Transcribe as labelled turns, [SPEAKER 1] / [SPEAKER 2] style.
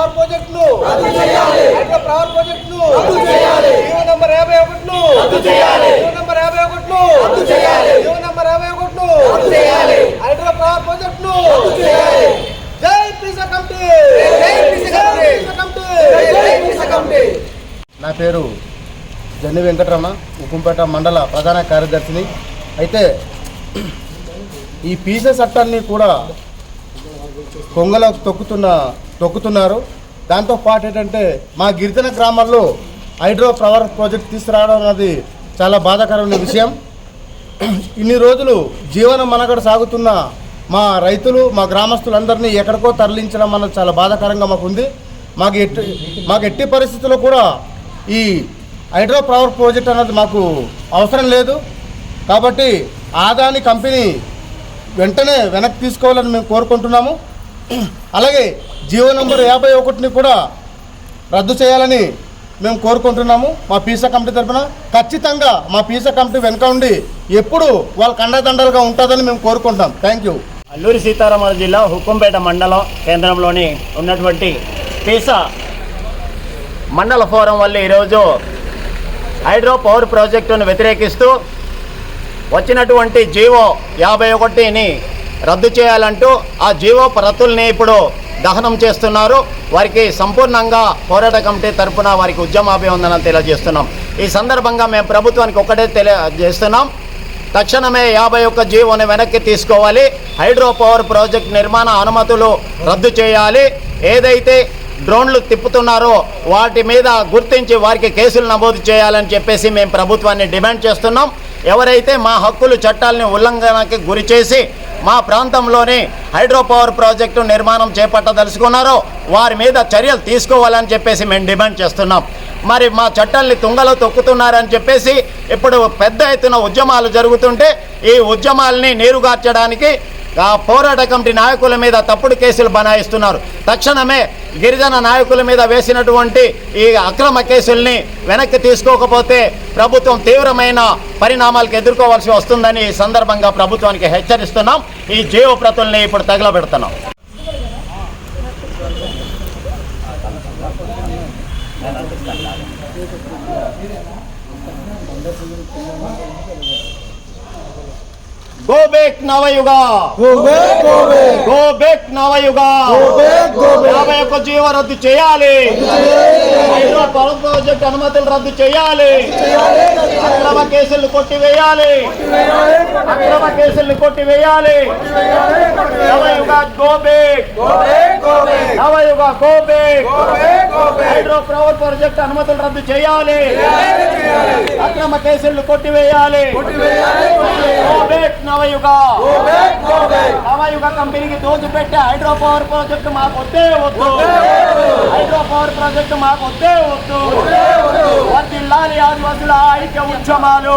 [SPEAKER 1] Power ప్రాజెక్టులు. Hydro power ప్రాజెక్టులు. GO number యాభై ఒకట్లు. జీవో నంబర్ యాభై ఒకట్లు. జీవో నంబర్ యాభై ఒకట్లు. హైడ్రో పవర్ ప్రాజెక్టులు. జై పిసా నా పేరు జన్ని వెంకటరమణ ఉకుంపేట మండల ప్రధాన కార్యదర్శిని. అయితే ఈ పీసే చట్టాన్ని కూడా కొంగల తొక్కుతున్న తొక్కుతున్నారు. దాంతో పాటు ఏంటంటే మా గిరిజన గ్రామాల్లో హైడ్రో పవర్ ప్రాజెక్ట్ తీసుకురావడం అనేది చాలా బాధాకరమైన విషయం. ఇన్ని రోజులు జీవన మనగడ సాగుతున్న మా రైతులు మా గ్రామస్తులందరినీ ఎక్కడికో తరలించడం అన్నది చాలా బాధాకరంగా మాకుంది. మాకు ఎట్టి మాకు ఎట్టి పరిస్థితుల్లో కూడా ఈ హైడ్రో పవర్ ప్రాజెక్ట్ అన్నది మాకు అవసరం లేదు. కాబట్టి ఆదాని కంపెనీ వెంటనే వెనక్కి తీసుకోవాలని మేము కోరుకుంటున్నాము. అలాగే జీవో నంబర్ యాభై ఒకటిని కూడా రద్దు చేయాలని మేము కోరుకుంటున్నాము మా పీసా కమిటీ తరఫున ఖచ్చితంగా మా పీసా కమిటీ వెనుక ఉండి ఎప్పుడు వాళ్ళ కండదండలుగా ఉంటుందని మేము కోరుకుంటాం థ్యాంక్ యూ
[SPEAKER 2] అల్లూరి సీతారామరాజు జిల్లా హుక్కంపేట మండలం కేంద్రంలోని ఉన్నటువంటి పీసా మండల ఫోరం వల్ల ఈరోజు హైడ్రో పవర్ ప్రాజెక్టును వ్యతిరేకిస్తూ వచ్చినటువంటి జీవో యాభై ఒకటిని రద్దు చేయాలంటూ ఆ జీవో ప్రతుల్ని ఇప్పుడు దహనం చేస్తున్నారు. వారికి సంపూర్ణంగా పోరాట కమిటీ తరపున వారికి ఉద్యమాభివందనం తెలియజేస్తున్నాం. ఈ సందర్భంగా మేము ప్రభుత్వానికి ఒకటే తెలియజేస్తున్నాం తక్షణమే యాభై ఒక్క జీవోని వెనక్కి తీసుకోవాలి. హైడ్రో పవర్ ప్రాజెక్ట్ నిర్మాణ అనుమతులు రద్దు చేయాలి. ఏదైతే డ్రోన్లు తిప్పుతున్నారో వాటి మీద గుర్తించి వారికి కేసులు నమోదు చేయాలని చెప్పేసి మేము ప్రభుత్వాన్ని డిమాండ్ చేస్తున్నాం. ఎవరైతే మా హక్కులు చట్టాలని ఉల్లంఘనకి గురి చేసి మా ప్రాంతంలోని హైడ్రో పవర్ ప్రాజెక్టు నిర్మాణం చేపట్టదలుచుకున్నారో వారి మీద చర్యలు తీసుకోవాలని చెప్పేసి మేము డిమాండ్ చేస్తున్నాం. మరి మా చట్టాల్ని తుంగలో తొక్కుతున్నారని చెప్పేసి ఇప్పుడు పెద్ద ఎత్తున ఉద్యమాలు జరుగుతుంటే ఈ ఉద్యమాల్ని నీరుగార్చడానికి పోరాట కమిటీ నాయకుల మీద తప్పుడు కేసులు బనాయిస్తున్నారు. తక్షణమే గిరిజన నాయకుల మీద వేసినటువంటి ఈ అక్రమ కేసుల్ని వెనక్కి తీసుకోకపోతే ప్రభుత్వం తీవ్రమైన పరిణామాలకు ఎదుర్కోవాల్సి వస్తుందని ఈ సందర్భంగా ప్రభుత్వానికి హెచ్చరిస్తున్నాం. ఈ జీవ ప్రతుల్ని ఇప్పుడు తగలబెడుతున్నాం. Go back Navayuga. Go back Navayuga. యాభై ఒక్క జీవ రద్దు చేయాలి. పవర్ ప్రాజెక్ట్ అనుమతులు రద్దు చేయాలి. అక్రమ కేసులు కొట్టివేయాలి. అక్రమ కేసుల్ని కొట్టివేయాలి. Navayuga go back. Navayuga go back. Hydro power project అనుమతులు రద్దు చేయాలి. అక్రమ కేసులు కొట్టివేయాలి. నవయుగ. నవయుగ కంపెనీకి దోచి పెట్టే హైడ్రో పవర్ ప్రాజెక్ట్ మాకు వద్దే వద్దు. హైడ్రో పవర్ ప్రాజెక్ట్ మాకు వద్దే వద్దు. వర్దిల్లాలి ఆదివాసుల ఐక్య ఉద్యమాలు.